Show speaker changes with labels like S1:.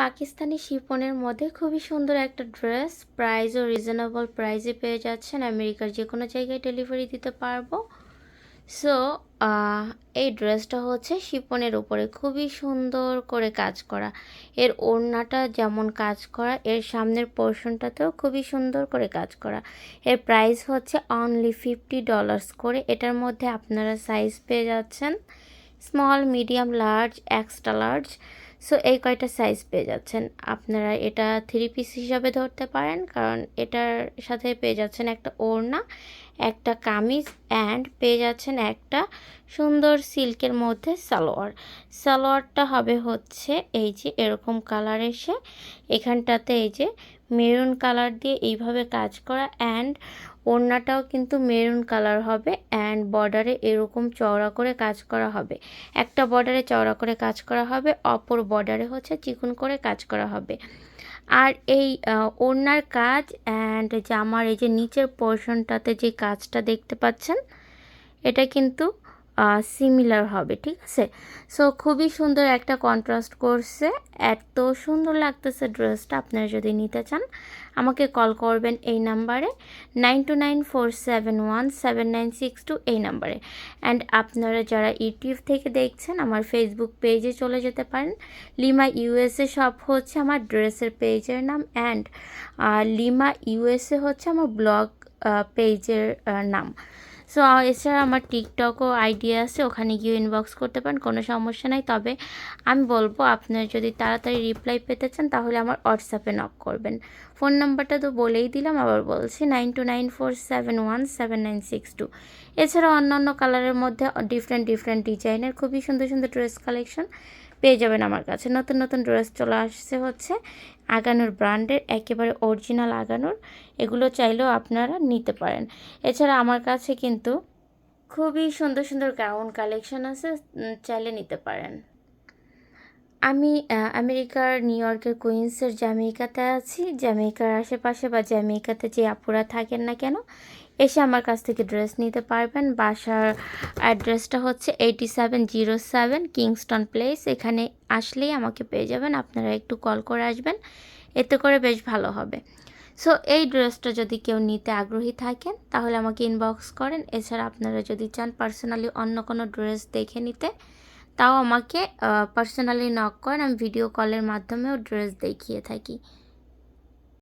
S1: পাকিস্তানি শিফনের মধ্যে খুবই সুন্দর একটা ড্রেস। প্রাইসও রিজনেবল প্রাইসে পেয়ে যাচ্ছেন। আমেরিকার যে কোনো জায়গায় ডেলিভারি দিতে পারব। সো এই ড্রেসটা হচ্ছে শিফনের উপরে। খুবই সুন্দর করে কাজ করা। এর ওড়নাটা যেমন কাজ করা, এর সামনের পোর্শনটাতেও খুবই সুন্দর করে কাজ করা। এর প্রাইস হচ্ছে অনলি ফিফটি ডলার্স করে। এটার মধ্যে আপনারা সাইজ পেয়ে যাচ্ছেন। Small medium large extra large so এই কয়টা সাইজ পেয়ে যাচ্ছেন? আপনারা এটা থ্রি পিস হিসাবে ধরতে পারেন, কারণ এটার সাথে পেয়ে যাচ্ছেন একটা ওড়না একটা কামিজ অ্যান্ড পেয়ে যাচ্ছেন একটা সুন্দর সিল্কের মধ্যে সালোয়ার। সালোয়ারটা হবে হচ্ছে এই যে এরকম কালার এসে এখানটাতে এই যে মেরুন কালার দিয়ে এইভাবে কাজ করা অ্যান্ড ওড়নাটাও কিন্তু মেরুন কালার হবে অ্যান্ড বর্ডারে এরকম চওড়া করে কাজ করা হবে। একটা বর্ডারে চওড়া করে কাজ করা হবে, অপর বর্ডারে হচ্ছে চিকুন করে কাজ করা হবে। আর এই ওড়নার কাজ অ্যান্ড জামার এই যে নিচের পোর্শনটাতে যে কাজটা দেখতে পাচ্ছেন, এটা কিন্তু সিমিলার হবে, ঠিক আছে? সো খুবই সুন্দর একটা কন্ট্রাস্ট করছে। এত সুন্দর লাগতেছে ড্রেসটা আপনারা যদি নিতে চান, আমাকে কল করবেন এই নাম্বারে nine two nine four seven one seven nine six two এই নাম্বারে অ্যান্ড আপনারা যারা ইউটিউব থেকে দেখছেন, আমার ফেসবুক পেজে চলে যেতে পারেন। লিমা ইউএসএ সব হচ্ছে আমার ড্রেসের পেজের নাম। অ্যান্ড লিমা ইউএসএ হচ্ছে আমার ব্লগ পেজের নাম। সো এছাড়া আমার টিকটকও আইডিয়া আছে, ওখানে গিয়ে ইনবক্স করতে পারেন, কোনো সমস্যা নাই। তবে আমি বলব আপনার যদি তাড়াতাড়ি রিপ্লাই পেতে চান, তাহলে আমার হোয়াটসঅ্যাপে নক করবেন। ফোন নাম্বারটা তো বলেই দিলাম, আবার বলছি nine two nine four seven one seven nine six two এছাড়া অন্যান্য কালারের মধ্যে ডিফারেন্ট ডিফারেন্ট ডিজাইনের খুবই সুন্দর সুন্দর ড্রেস কালেকশন পেয়ে যাবেন আমার কাছে। নতুন নতুন ড্রেস চলে আসছে হচ্ছে আগানোর ব্র্যান্ডের, একেবারে অরিজিনাল আগানোর। এগুলো চাইলেও আপনারা নিতে পারেন। এছাড়া আমার কাছে কিন্তু খুবই সুন্দর সুন্দর গাউন কালেকশন আছে চাইলে নিতে পারেন। আমি আমেরিকার, নিউ ইয়র্কের কুইন্সের জ্যামেইকাতে আছি। জ্যামেইকার আশেপাশে বা জ্যামেইকাতে যে আপুরা থাকেন না কেন এসে আমার কাছ থেকে ড্রেস নিতে পারবেন। বাসার অ্যাড্রেসটা হচ্ছে eighty seven zero seven Kingston place এখানে আসলেই আমাকে পেয়ে যাবেন। আপনারা একটু কল করে আসবেন। এতে করে বেশ ভালো হবে। সো এই ড্রেসটা যদি কেউ নিতে আগ্রহী থাকেন, তাহলে আমাকে ইনবক্স করেন। এছাড়া আপনারা যদি চান পার্সোনালি অন্য কোনো ড্রেস দেখে নিতে, তাও আমাকে পার্সোনালি নক করেন। আমি ভিডিও কলের মাধ্যমেও ড্রেস দেখিয়ে থাকি।